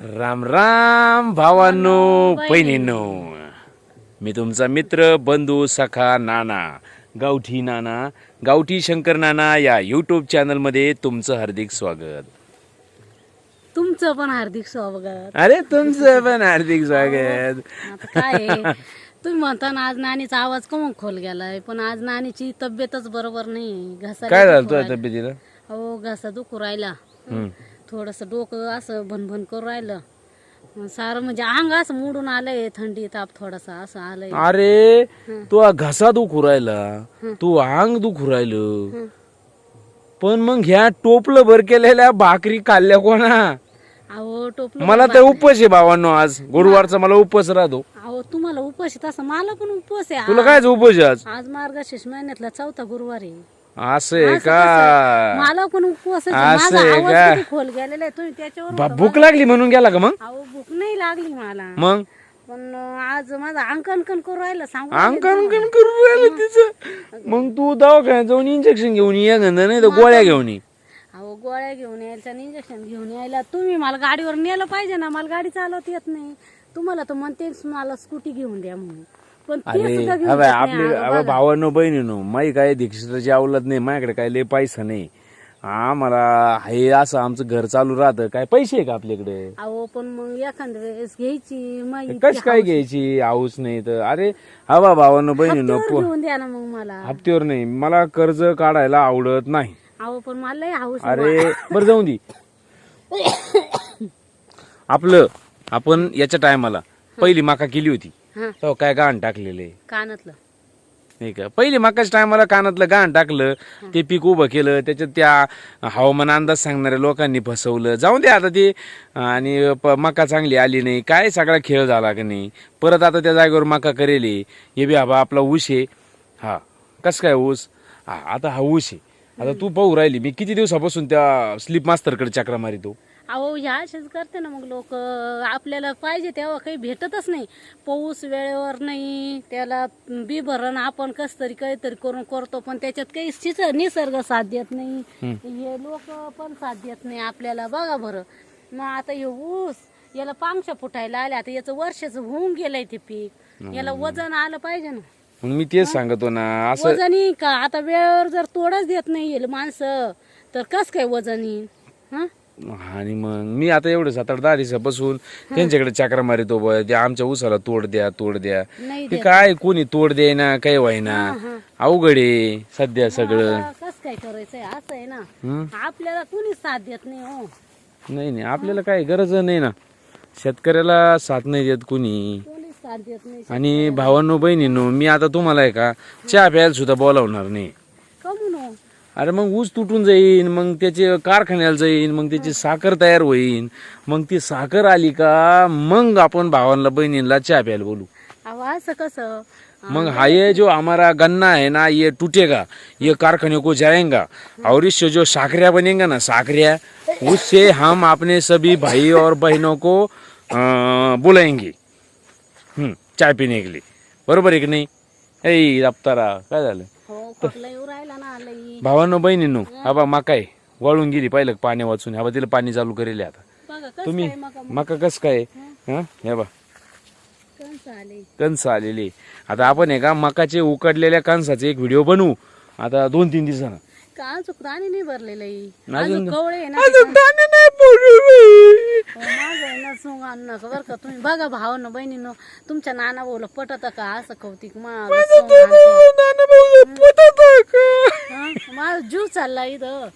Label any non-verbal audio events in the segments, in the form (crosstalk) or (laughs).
राम राम भावांनो बहिणींनो. मी तुमचा मित्र बंधू सखा नाना गावठी नाना गावठी शंकर नाना या यूट्यूब चॅनलमध्ये तुमचं हार्दिक स्वागत. तुमचं पण हार्दिक स्वागत. अरे तुमचं पण हार्दिक स्वागत. आता काय आहे? तुम्ही म्हणता ना आज नानीचा आवाज कमून खोल गेलाय? पण आज नानीची तब्येतच बरोबर नाही घसा काय झालं तुझ्या तब्येतीला? हो घसा दुखू राहिला. हम्म. थोडस डोकं असं भनभन करू राहिलं. सारं म्हणजे अंग असं मोडून आलंय थंडी ताप थोडासा असं आलंय. अरे तू घसा दुखू राहिला. तू अंग दुखू राहिलं. पण मग ह्या टोपलं भर केलेल्या भाकरी खाल्ल्या कोणा? अहो टोपलं मला तर उपवास आहे भावांनो आज. गुरुवारचा मला उपवास राहतो. अहो तुम्हाला उपवास आहे तसं. मला पण उपवास आहे तुला काय उपवास आहे आज? आज मार्गशीर्ष महिन्यातला चौथा गुरुवार आहे. असं आहे का? मला पण उपवास. असं आहे का? खोल गेलेला आहे. तुम्ही त्याच्यावर बा- भूक लागली म्हणून गेला का मग? अहो भूक नाही लागली मला. मग? पण अं, आज माझं अंक अंकन करू राहिलं सांगू अंक अंकन करून राहिलं तिचं? मग तू दवाखान्यात जाऊन इंजेक्शन घेऊन ये गंध नाही तर गोळ्या घेऊन ये. अहो गोळ्या घेऊन यायचं इंजेक्शन घेऊन यायला. तुम्ही मला गाडीवर नेलं पाहिजे ना मला गाडी चालवता येत नाही. तुम्हाला तर म्हणतेच मला स्कूटी घेऊन द्या म्हणून. पण ते अरे सुद्धा घेऊन हवं देत नाही. आपले. भावांनो बहिणीनो माही काय दीक्षिताची आवलत नाही माझ्याकडे काय लय पैसा नाही. आम्हाला हे असं आमचं घर चालू राहतं काय पैसे आहे का आपल्याकडे? अहो पण मग एखाद्या वेळेस घ्यायची मग कश काय घ्यायची? आऊस नाही तर. अरे हवा भावांनो बहिणीनो हप्त्यावर घेऊन द्या ना मग मला. हप्त्यावर नाही. मला कर्ज काढायला आवडत नाही. अहो पण मला लय हाऊस अरे बरं जाऊन दे. (coughs) आपलं आपण याच्या टायमाला पहिली माका केली होती. हा. तेव्हा काय गाण टाकलेले कानातलं. नाही का? पहिली माकाच्या टायमाला कानातलं गाण टाकलं ते पीक उभं केलं त्याच्यात त्या हवामान अंदाज सांगणाऱ्या लोकांनी फसवलं. जाऊन दे आता ते. आणि प- मका चांगली आली नाही काय सगळा खेळ झाला का नाही? परत आता त्या जागेवर मका करेली हे. बी हवा आपला ऊस आहे. हा. कस काय ऊस? हा आता हा ऊस आहे. आता तू पाहू राहिली. मी किती दिवसापासून त्या स्लिप मास्तरकडे चक्रा मारितो? अहो ह्या असेच करते ना मग लोक. आपल्याला पाहिजे तेव्हा काही भेटतच नाही. पाऊस वेळेवर नाही त्याला बी भरण आपण कस तरी काहीतरी करून करतो पण त्याच्यात काही निसर्ग साथ देत नाही. हे लोक पण साथ देत नाही आपल्याला. बघा बरं. मग आता हे ऊस याला पांगशा फुटायला आल्या. आता याचं वर्षाचं होऊन गेलंय ते पीक. याला वजन आलं पाहिजे ना. मी तेच सांगतो ना असं वजन येईन का? आता वेळेवर जर तोडच देत नाही येईल माणसं तर कस काय वजन येईल हं? आणि मग मी आता एवढं सात आठ दहा दिवसापासून त्यांच्याकडे चक्रा मारितो बुवा, ते आमच्या उसाला तोड द्या तोड द्या. नाही ते काय कोणी तोड द्यायना काही व्हायना. अवघड आहे सध्या सगळं. कस काय करायचंय? असं आहे ना? आपल्याला कोणीच साथ देत नाही हो. नाही नाही. आपल्याला काय गरज नाही ना. शेतकऱ्याला साथ नाही देत कुणी. कोणीच साथ देत नाही आणि भावांनो बहिणींनो मी आता तुम्हाला आहे का चहा प्यायला सुद्धा बोलावणार नाही. कमून हो. अरे मग ऊस तुटून जाईन मग त्याचे कारखान्याला जाईन मग त्याची साखर तयार होईन. मग ती साखर आली का मग आपण भावांना बहिणींना चहा प्यायला बोलू. अहो असं कसं? मग हा ये जो हमारा गन्ना है ना ये टूटेगा ये कारखाने को जाएगा और इससे जो साकरिया बनेगा ना साकरिया उससे हम अपने सभी भाई और बहनों को अ, बुलाएंगे हम्म, चाय पीने के लिए. बरोबर आहे की नाही? ऐ रफ्तारा काय झालं? हो खोकला येऊ राहिला ना लई. भावांनो बहिणींनो हा बा मकाय वाळून गेली पाहिलं पाणी वाचून. हा बा तिला पाणी चालू करेल आता. तुम्ही? मका कस काय? हा? हे? बा कंस आले. कंस आलेले. आता आपण आहे का मकाचे उकडलेल्या कंसाचे एक व्हिडिओ बनवू? आता दोन तीन दिवसानं. का अजून नाही भरलेलं अजून- अजून कवळे आहे ना अजून दाणे नाही. हो, माझं आहे ना सोंग आणणं बरं का तुम्ही बघा भावानं बहिणीनं तुमच्या नाना भाऊला पटत का असं कौतिक माझं सोंग आणते. दाणे भाऊ पटत आहे का? हं? माझा जीव चालला इथं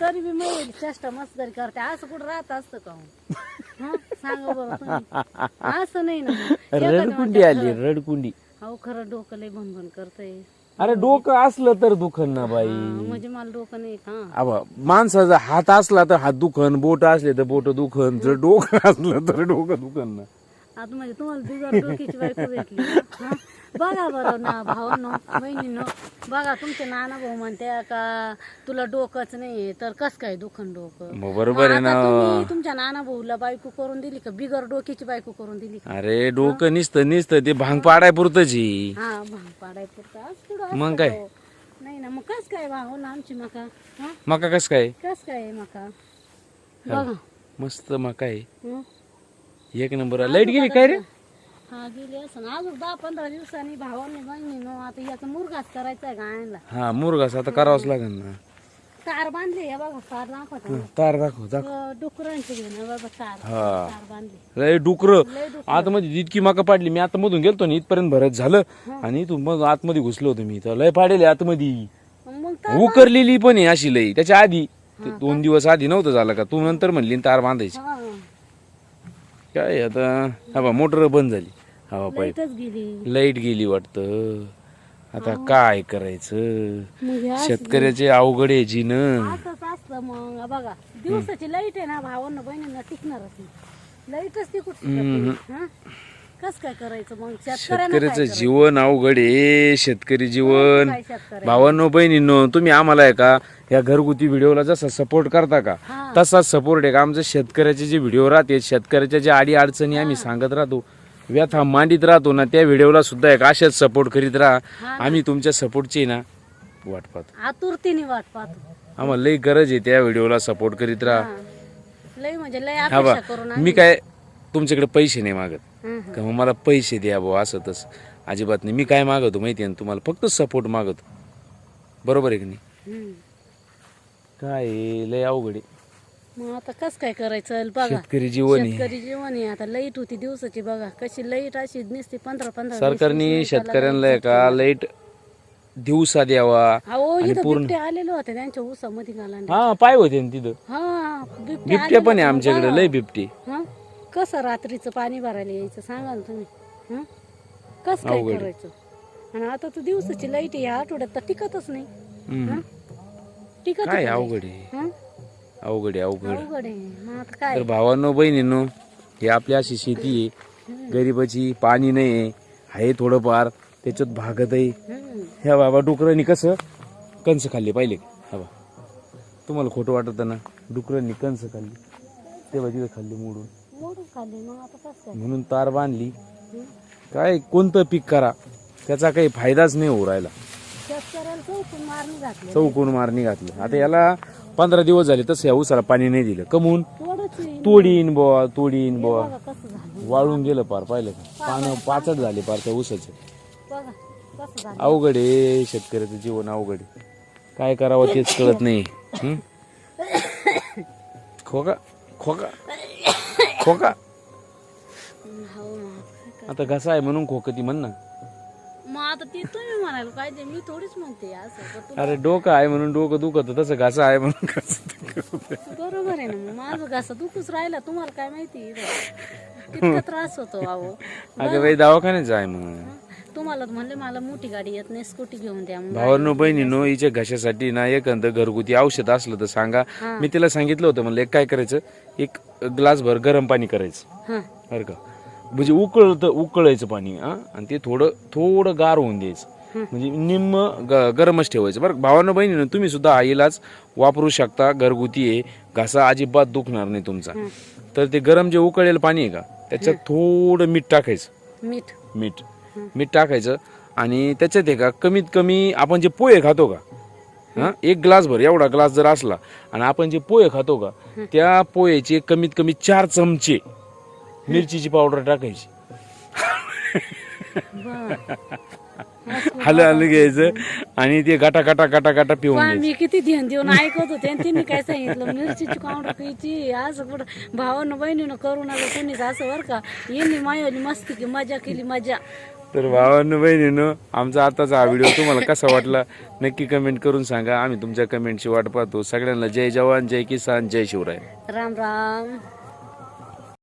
तरी बी मी चेष्टा मस्करी करते असं कुठं राहत असतं का हो? हं? सांगा बरं तुम्ही असं नाही ना (laughs) रडकुंडी आली रडकुंडी अहो खरं डोकं लय भनभन करतय अरे डोकं असलं तर दुखन ना बाई. म्हणजे मला डोकं नाही का आबा माणसाचा हात असला तर हात दुखन बोट असले तर बोट दुखन जर डोकं असलं तर डोकं दुखन ना. आता म्हणजे तुम्हाला बिगर डोक्याची बायको भेटली हं? बघा बरं ना भावांनो बहिणीनो. बघा तुमचे नाना भाऊ म्हणते का तुला डोकंच नाही तर कस काय दुखन डोकं? मग बरोबर आहे आता ना. तुम्ही तुमच्या नाना भाऊला बायको करून दिली का? बिगर डोक्याची बायको करून दिली का? अरे डोकं निसतं निसतं ते भांग पाडाय पुरतची हा भांग पाडाय पुरता मग काय? नाही ना मग कस काय भाऊ ना आमची मका? हा? मका कस काय? कस काय मका? बघा. मस्त मका आहे. हं? एक नंबर. लाइट गेली काय रे? हा गेली असं अजून दहा पंधरा दिवसांनी भावाने बहिणीनं आता याचा मुरगाच करायचा आहे गायला हा मुरगास आता करावंच लागेल ना. तार बांधली हे बघा तार दाखवत. हं, तार दाखव दाखव. डुकरांचे घेणं बाबा तार. हा. तार बांधली. लय डुकर. आतमध्ये इतकी माका पाडली मी आतमधून गेलतो ना इथपर्यंत भरत झालं. आणि तू मग आतमध्ये घुसलो होतो मी. तर लय पाडेल आतमध्ये. मग तार उकरलेली पण आहे अशी लई त्याच्या आधी ते दोन दिवस आधी नव्हतं झालं का? तू नंतर म्हणली ना तार बांधायची. हा. काय आता? हा बा मोटर बंद झाली. हवा पाईप लाईटच गेली. लाइट गेली वाटतं. आता काय करायचं? मग हे शेतकऱ्याचे अवघड आहे जी न असंच असतं मग. बघा दिवसाची लाइट आहे ना भावांना बहिणींना टिकणारच नाही. लाईटच ती कुठे कस काय करायचं मग? शेतकऱ्यांना काय शेतकऱ्याचं जीवन अवघड आहे शेतकरी जीवन. काय शेतकऱ्या भावांनो बहिणींनो तुम्ही आम्हाला आहे का? या घरगुती व्हिडिओला जसा सपोर्ट करता का? हा. तसाच सपोर्ट आहे का? आमचं शेतकऱ्याचे जे व्हिडिओ राहते शेतकऱ्याच्या ज्या अडी अडचणी आम्ही सांगत राहतो व्यथा मांडीत राहतो ना त्या व्हिडिओला सुद्धा एक अशाच सपोर्ट करीत राहा. हा आम्ही तुमच्या सपोर्टची ना वाट पाहतो. आतुरतेने वाट पाहतो. आम्हाला लई गरज आहे त्या व्हिडिओला सपोर्ट करीत राहा. हा. लय म्हणजे लय हा बा. अपेक्षा करून मी काय तुमच्याकडे पैसे नाही मागत. का मग मला पैसे द्या भाऊ असं तसं. अजिबात नाही. मी काय मागवतो माहिती आहे ना तुम्हाला? फक्त सपोर्ट मागवतो. बरोबर आहे की नाही. काय आहे, लय अवघड आहे. मग आता कस काय करायचं? बघा. शेतकरी जीवन आहे. शेतकरी जीवन आहे. आता लाइट होती दिवसाची बघा. कशी लाइट अशी दिसते पंधरा पंधरा सरकारने शेतकऱ्यांना का लाइट दिवसा द्यावा अहो इथं बिबटे आलेलो होते त्यांच्या ऊसामध्ये हा पाय होते ना तिथं. हा बिबटे बिबटे पण आहे आमच्याकडे. लय बिबटे. हा कसं रात्रीचं पाणी भरायला यायचं सांगा ना तुम्ही हं? कसं काय करायचं? आणि आता तर दिवसाची लाइट आहे या आठवड्यात तर टिकतच नाही. हम्म. टिकत काय अवघड आहे? अवघड आहे अवघड. अवघड आहे. मग आता काय? तर भावांनो बहिणींनो हे आपली अशी शेती आहे. गरिबाची पाणी नाही आहे. आहे थोडंफार. त्याच्यात भागत आहे. हं. ह्या बाबा डुकरांनी कसं? कंस खाल्ले पाहिले हा बा. तुम्हाला खोटं वाटत ना? डुकरांनी कंस खाल्ली. तेव्हा तिथं खाल्ली मोडून. मोडून खाल्ली मग आता कसं काय? म्हणून तार बांधली. हं? काय कोणतं पीक करा? त्याचा काही फायदाच नाही होऊ राहिला. शेतकऱ्याला चौकून मारणी घातली. चौकोन मारणी घातलं. आता याला पंधरा दिवस झाले तसं या उसाला पाणी नाही दिलं. कमून थोडंच. तोडीन बुवा तोडीन बुवा. बघा कसं झालं. वाळून गेलं पार पाहिलं का? पानं पाचट झाले पार त्या उसाचे बघा कसं झालं. अवघड आहे शेतकऱ्याचं जीवन अवघड आहे. काय करावं तेच कळत नाही. हं? खोका खोका. खोका? हो. आता कसा आहे म्हणून खोकती म्हण ना. मग आता ती तुम्ही म्हणायला पाहिजे मी थोडीच म्हणते असं अरे डोकं आहे म्हणून डोकं दुखत तसं घासा आहे म्हणून घासा तू बरोबर आहे ना मग माझं घासा दुखूच राहिला तुम्हाला काय माहिती? कितका त्रास होतो अहो. अगं बाई दवाखान्यात जाय मग. तुम्हाला म्हणले मला मोठी गाडी येत नाही स्कूटी घेऊन द्या. मग भावांनो बहिणीनो हिच्या घशासाठी ना एखादं घरगुती औषध असलं तर सांगा. मी तिला सांगितलं होतं म्हणलं एक काय करायचं? एक ग्लास भर गरम पाणी करायचं. हा. बरं का? म्हणजे उकळत उकळायचं पाणी हा? आणि ते थोडं थोडं गार होऊन द्यायचं. म्हणजे निम्म ग- गरमच ठेवायचं. बरं भावानं बहिणीनं तुम्ही सुद्धा आईलाच वापरू शकता. घरगुती आहे. घासा अजिबात दुखणार नाही तुमचा. तर ते गरम जे उकळलेलं पाणी आहे का त्याच्यात थोडं मीठ टाकायचं. मीठ. मीठ. मीठ टाकायचं आणि त्याच्यात आहे का कमीत कमी आपण जे पोहे खातो का हा एक ग्लास भर एवढा ग्लास जर असला आणि आपण जे पोहे खातो का त्या पोहेचे कमीत कमी चार चमचे मिरचीची पावडर टाकायची. हलं हलं घ्यायचं आणि ते गाटा गाटा गाटा गाटा पिऊन घ्यायचं मी किती ध्यान देऊन ऐकत होते आणि तिने काय सांगितलं मिरचीची काउंटर खायची असं कुठं भावानं बहिणीनं करू नका कोणीच असं बरं का येणे मायवली मस्ती की मजा केली मजा. तर भावांनो बहिणीनं आमचा आताचा हा व्हिडिओ तुम्हाला कसा वाटला? नक्की कमेंट करून सांगा. आम्ही तुमच्या कमेंटची वाट पाहतो. सगळ्यांना जय जवान जय किसान जय शिवराय. राम राम.